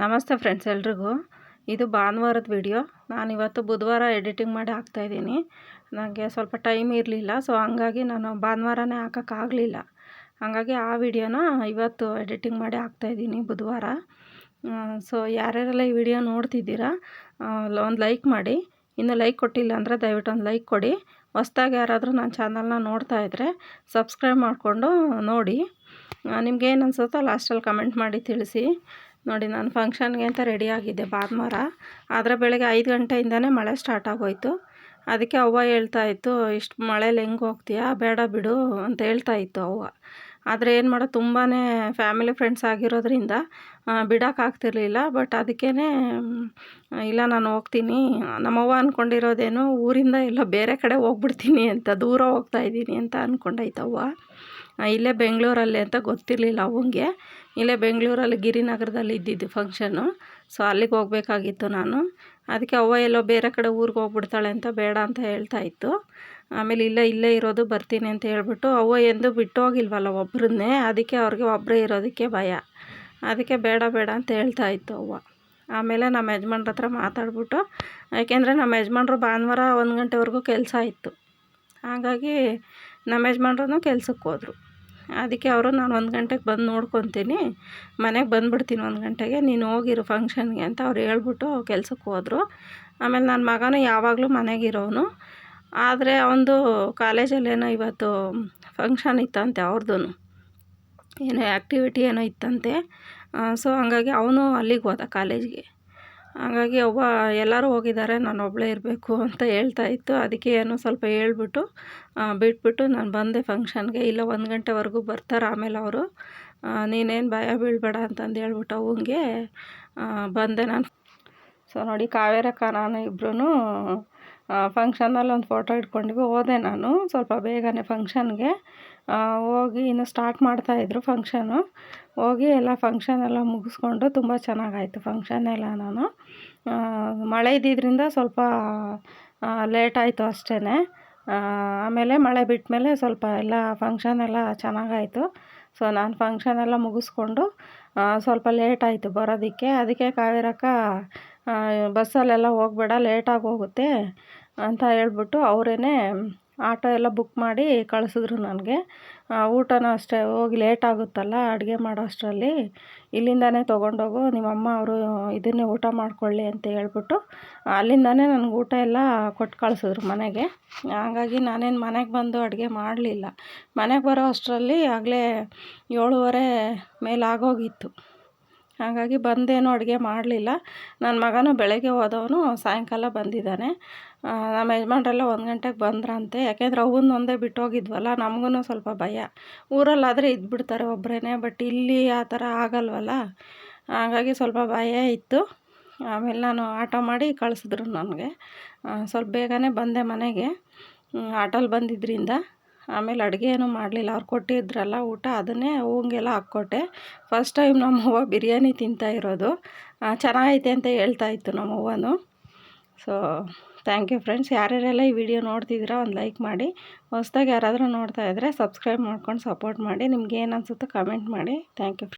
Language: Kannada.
ನಮಸ್ತೆ ಫ್ರೆಂಡ್ಸ್ ಎಲ್ರಿಗೂ. ಇದು ಭಾನುವಾರದ ವಿಡಿಯೋ ನಾನಿವತ್ತು ಬುಧವಾರ ಎಡಿಟಿಂಗ್ ಮಾಡಿ ಹಾಕ್ತಾಯಿದ್ದೀನಿ ನನಗೆ ಸ್ವಲ್ಪ ಟೈಮ್ ಇರಲಿಲ್ಲ ಸೊ ಹಂಗಾಗಿ ನಾನು ಭಾನುವಾರನೇ ಹಾಕೋಕ್ಕಾಗಲಿಲ್ಲ ಹಾಗಾಗಿ ಆ ವಿಡಿಯೋನ ಇವತ್ತು ಎಡಿಟಿಂಗ್ ಮಾಡಿ ಹಾಕ್ತಾಯಿದ್ದೀನಿ ಬುಧವಾರ. ಸೊ ಯಾರ್ಯಾರೆಲ್ಲ ಈ ವಿಡಿಯೋ ನೋಡ್ತಿದ್ದೀರಾ ಒಂದು ಲೈಕ್ ಮಾಡಿ. ಇನ್ನೂ ಲೈಕ್ ಕೊಟ್ಟಿಲ್ಲ ಅಂದರೆ ದಯವಿಟ್ಟು ಒಂದು ಲೈಕ್ ಕೊಡಿ. ಹೊಸ್ದಾಗಿ ಯಾರಾದರೂ ನನ್ನ ಚಾನಲ್ನ ನೋಡ್ತಾ ಇದ್ದರೆ ಸಬ್ಸ್ಕ್ರೈಬ್ ಮಾಡಿಕೊಂಡು ನೋಡಿ. ನಿಮ್ಗೇನು ಅನ್ಸುತ್ತೋ ಲಾಸ್ಟಲ್ಲಿ ಕಮೆಂಟ್ ಮಾಡಿ ತಿಳಿಸಿ. ನೋಡಿ, ನಾನು ಫಂಕ್ಷನ್ಗೆ ಅಂತ ರೆಡಿಯಾಗಿದ್ದೆ ಭಾನುವಾರ ಆದರೆ ಬೆಳಗ್ಗೆ ಐದು ಗಂಟೆಯಿಂದನೇ ಮಳೆ ಸ್ಟಾರ್ಟ್ ಆಗೋಯ್ತು. ಅದಕ್ಕೆ ಅವ್ವ ಹೇಳ್ತಾ ಇತ್ತು, ಇಷ್ಟು ಮಳೇಲಿ ಹೆಂಗೆ ಹೋಗ್ತೀಯಾ? ಬೇಡ ಬಿಡು, ಅಂತ ಹೇಳ್ತಾ ಇತ್ತು ಅವ್ವ. ಆದರೆ ಏನು ಮಾಡೋ ತುಂಬಾ ಫ್ಯಾಮಿಲಿ ಫ್ರೆಂಡ್ಸ್ ಆಗಿರೋದ್ರಿಂದ ಬಿಡೋಕ್ಕಾಗ್ತಿರ್ಲಿಲ್ಲ ಬಟ್ ಅದಕ್ಕೇ ಇಲ್ಲ, ನಾನು ಹೋಗ್ತೀನಿ. ನಮ್ಮವ್ವ ಅಂದ್ಕೊಂಡಿರೋದೇನು ಊರಿಂದ ಎಲ್ಲೋ ಬೇರೆ ಕಡೆ ಹೋಗ್ಬಿಡ್ತೀನಿ ಅಂತ, ದೂರ ಹೋಗ್ತಾಯಿದ್ದೀನಿ ಅಂತ ಅಂದ್ಕೊಂಡೈತವ್ವ ಇಲ್ಲೇ ಬೆಂಗಳೂರಲ್ಲಿ ಅಂತ ಗೊತ್ತಿರಲಿಲ್ಲ ಅವಂಗೆ. ಇಲ್ಲೇ ಬೆಂಗಳೂರಲ್ಲಿ ಗಿರಿನಗರದಲ್ಲಿ ಇದ್ದಿದ್ದು ಫಂಕ್ಷನು ಸೊ ಅಲ್ಲಿಗೆ ಹೋಗಬೇಕಾಗಿತ್ತು ನಾನು. ಅದಕ್ಕೆ ಅವ್ವ ಎಲ್ಲೋ ಬೇರೆ ಕಡೆ ಊರಿಗೆ ಹೋಗ್ಬಿಡ್ತಾಳೆ ಅಂತ ಬೇಡ ಅಂತ ಹೇಳ್ತಾ ಇತ್ತು. ಆಮೇಲೆ ಇಲ್ಲ, ಇಲ್ಲೇ ಇರೋದು ಬರ್ತೀನಿ ಅಂತ ಹೇಳ್ಬಿಟ್ಟು ಅವ್ವ ಎಂದು ಬಿಟ್ಟು ಹೋಗಿಲ್ವಲ್ಲ ಒಬ್ಬರನ್ನೇ ಅದಕ್ಕೆ ಅವ್ರಿಗೆ ಒಬ್ಬರೇ ಇರೋದಕ್ಕೆ ಭಯ. ಅದಕ್ಕೆ ಬೇಡ ಬೇಡ ಅಂತ ಹೇಳ್ತಾ ಇತ್ತು ಅವ್ವ. ಆಮೇಲೆ ನಮ್ಮ ಯಜಮಾನ್ರ ಹತ್ರ ಮಾತಾಡ್ಬಿಟ್ಟು, ಯಾಕೆಂದರೆ ನಮ್ಮ ಯಜಮಾನ್ರು ಭಾನುವಾರ ಒಂದು ಗಂಟೆವರೆಗೂ ಕೆಲಸ ಇತ್ತು. ಹಾಗಾಗಿ ನಮ್ಮ ಯಜಮಾನ್ರೂ ಕೆಲ್ಸಕ್ಕೆ ಹೋದ್ರು. ಅದಕ್ಕೆ ಅವರು ನಾನು ಒಂದು ಗಂಟೆಗೆ ಬಂದು ನೋಡ್ಕೊತೀನಿ. ಮನೆಗೆ ಬಂದುಬಿಡ್ತೀನಿ ಒಂದು ಗಂಟೆಗೆ. ನೀನು ಹೋಗಿರು ಫಂಕ್ಷನ್ಗೆ ಅಂತ ಅವ್ರು ಹೇಳ್ಬಿಟ್ಟು ಕೆಲ್ಸಕ್ಕೆ ಹೋದರು. ಆಮೇಲೆ ನನ್ನ ಮಗನೂ ಯಾವಾಗಲೂ ಮನೆಗಿರೋನು. ಆದರೆ ಅವನದು ಕಾಲೇಜಲ್ಲೇನೋ ಇವತ್ತು ಫಂಕ್ಷನ್ ಇತ್ತಂತೆ ಅವ್ರದ್ದು ಏನೋ ಆ್ಯಕ್ಟಿವಿಟಿ ಏನೋ ಇತ್ತಂತೆ. ಸೊ ಹಂಗಾಗಿ ಅವನು ಅಲ್ಲಿಗೆ ಹೋದ ಕಾಲೇಜ್ಗೆ. ಹಾಗಾಗಿ ಒಬ್ಬ ಎಲ್ಲರೂ ಹೋಗಿದ್ದಾರೆ, ನಾನು ಒಬ್ಬಳೇ ಇರಬೇಕು ಅಂತ ಹೇಳ್ತಾ ಇತ್ತು. ಅದಕ್ಕೆ ಏನೋ ಸ್ವಲ್ಪ ಹೇಳ್ಬಿಟ್ಟು ಬಿಟ್ಬಿಟ್ಟು ನಾನು ಬಂದೆ ಫಂಕ್ಷನ್ಗೆ. ಇಲ್ಲ ಒಂದು ಗಂಟೆವರೆಗೂ ಬರ್ತಾರೆ ಆಮೇಲೆ ಅವರು. ನೀನೇನು ಭಯ ಬೀಳಬೇಡ ಅಂತಂದು ಹೇಳ್ಬಿಟ್ಟು ಅವಂಗೆ ಬಂದೆ ನಾನು. ಸೊ ನೋಡಿ, ಕಾವೇರಕ್ಕ ನಾನು ಇಬ್ಬರೂ ಫಂಕ್ಷನಲ್ಲಿ ಒಂದು ಫೋಟೋ ಇಟ್ಕೊಂಡ್ವಿ ಹೋದೆ ನಾನು. ಸ್ವಲ್ಪ ಬೇಗನೆ ಫಂಕ್ಷನ್ಗೆ ಹೋಗಿ ಇನ್ನು ಸ್ಟಾರ್ಟ್ ಮಾಡ್ತಾಯಿದ್ರು ಫಂಕ್ಷನು ಹೋಗಿ ಎಲ್ಲ ಫಂಕ್ಷನ್ ಎಲ್ಲ ಮುಗಿಸ್ಕೊಂಡು ತುಂಬ ಚೆನ್ನಾಗಾಯಿತು ಫಂಕ್ಷನ್ ಎಲ್ಲ ನಾನು. ಮಳೆ ಇದ್ದಿದ್ದರಿಂದ ಸ್ವಲ್ಪ ಲೇಟ್ ಆಯಿತು ಅಷ್ಟೇ ಆಮೇಲೆ ಮಳೆ ಬಿಟ್ಟ ಮೇಲೆ ಸ್ವಲ್ಪ ಎಲ್ಲ ಫಂಕ್ಷನ್ ಎಲ್ಲ ಚೆನ್ನಾಗಾಯಿತು. ಸೊ ನಾನು ಫಂಕ್ಷನ್ ಎಲ್ಲ ಮುಗಿಸ್ಕೊಂಡು ಸ್ವಲ್ಪ ಲೇಟ್ ಆಯಿತು ಬರೋದಕ್ಕೆ. ಅದಕ್ಕೆ ಕಾವೇರಕ್ಕ ಬಸ್ಸಲ್ಲೆಲ್ಲ ಹೋಗಬೇಡ ಲೇಟಾಗಿ ಹೋಗುತ್ತೆ. ಅಂತ ಹೇಳ್ಬಿಟ್ಟು ಅವರೇ ಆಟೋ ಎಲ್ಲ ಬುಕ್ ಮಾಡಿ ಕಳಿಸಿದ್ರು ನನಗೆ. ಊಟನೂ ಅಷ್ಟೇ, ಹೋಗಿ ಲೇಟ್ ಆಗುತ್ತಲ್ಲ, ಅಡುಗೆ ಮಾಡೋ ಅಷ್ಟರಲ್ಲಿ. ಇಲ್ಲಿಂದನೇ ತೊಗೊಂಡೋಗು, ನಿಮ್ಮಮ್ಮ ಅವರು ಇದನ್ನೇ ಊಟ ಮಾಡ್ಕೊಳ್ಳಿ ಅಂತ ಹೇಳ್ಬಿಟ್ಟು, ಅಲ್ಲಿಂದನೇ ನನಗೆ ಊಟ ಎಲ್ಲ ಕೊಟ್ಟು ಕಳಿಸಿದ್ರು ಮನೆಗೆ. ಹಾಗಾಗಿ ನಾನೇನು ಮನೆಗೆ ಬಂದು ಅಡುಗೆ ಮಾಡಲಿಲ್ಲ. ಮನೆಗೆ ಬರೋ ಅಷ್ಟರಲ್ಲಿ ಆಗಲೇ ಏಳುವರೆ ಮೇಲೆ ಆಗೋಗಿತ್ತು ಹಾಗಾಗಿ ಬಂದೇನೋ ಅಡುಗೆ ಮಾಡಲಿಲ್ಲ. ನನ್ನ ಮಗನೂ ಬೆಳಗ್ಗೆ ಹೋದವನು ಸಾಯಂಕಾಲ ಬಂದಿದ್ದಾನೆ. ನಮ್ಮ ಯಜಮಾನ್ರೆಲ್ಲ ಒಂದು ಗಂಟೆಗೆ ಬಂದ್ರಂತೆ. ಯಾಕೆಂದ್ರೆ ಅವನ್ನ ಒಂದೇ ಬಿಟ್ಟು ಹೋಗಿದ್ವಲ್ಲ ನಮಗೂ ಸ್ವಲ್ಪ ಭಯ. ಊರಲ್ಲಾದರೆ ಇದ್ಬಿಡ್ತಾರೆ ಒಬ್ಬರೇ ಬಟ್ ಇಲ್ಲಿ ಆ ಥರ ಆಗಲ್ವಲ್ಲ? ಹಾಗಾಗಿ ಸ್ವಲ್ಪ ಭಯ ಇತ್ತು. ಆಮೇಲೆ ನಾನು ಆಟೋ ಮಾಡಿ ಕಳಿಸಿದ್ರು ನನಗೆ. ಸ್ವಲ್ಪ ಬೇಗನೆ ಬಂದೆ ಮನೆಗೆ. ಆಟೋಲ್ಲಿ ಬಂದಿದ್ದರಿಂದ ಆಮೇಲೆ ಅಡುಗೆ ಏನೂ ಮಾಡಲಿಲ್ಲ. ಅವ್ರು ಕೊಟ್ಟಿದ್ರಲ್ಲ ಊಟ, ಅದನ್ನೇ ಅವಂಗೆಲ್ಲ ಹಾಕ್ಕೊಟ್ಟೆ. ಫಸ್ಟ್ ಟೈಮ್ ನಮ್ಮವ್ವ ಬಿರಿಯಾನಿ ತಿಂತಾ ಇರೋದು. ಚೆನ್ನಾಗೈತೆ ಅಂತ ಹೇಳ್ತಾ ಇತ್ತು ನಮ್ಮವ್ವನು ಸೊ ಥ್ಯಾಂಕ್ ಯು ಫ್ರೆಂಡ್ಸ್ ಯಾರ್ಯಾರೆಲ್ಲ ಈ ವಿಡಿಯೋ ನೋಡ್ತಿದ್ದೀರಾ ಒಂದು ಲೈಕ್ ಮಾಡಿ. ಹೊಸ್ದಾಗಿ ಯಾರಾದರೂ ನೋಡ್ತಾ ಇದ್ದರೆ ಸಬ್ಸ್ಕ್ರೈಬ್ ಮಾಡ್ಕೊಂಡು ಸಪೋರ್ಟ್ ಮಾಡಿ. ನಿಮ್ಗೆ ಏನು ಅನಿಸುತ್ತೋ ಕಮೆಂಟ್ ಮಾಡಿ. Thank you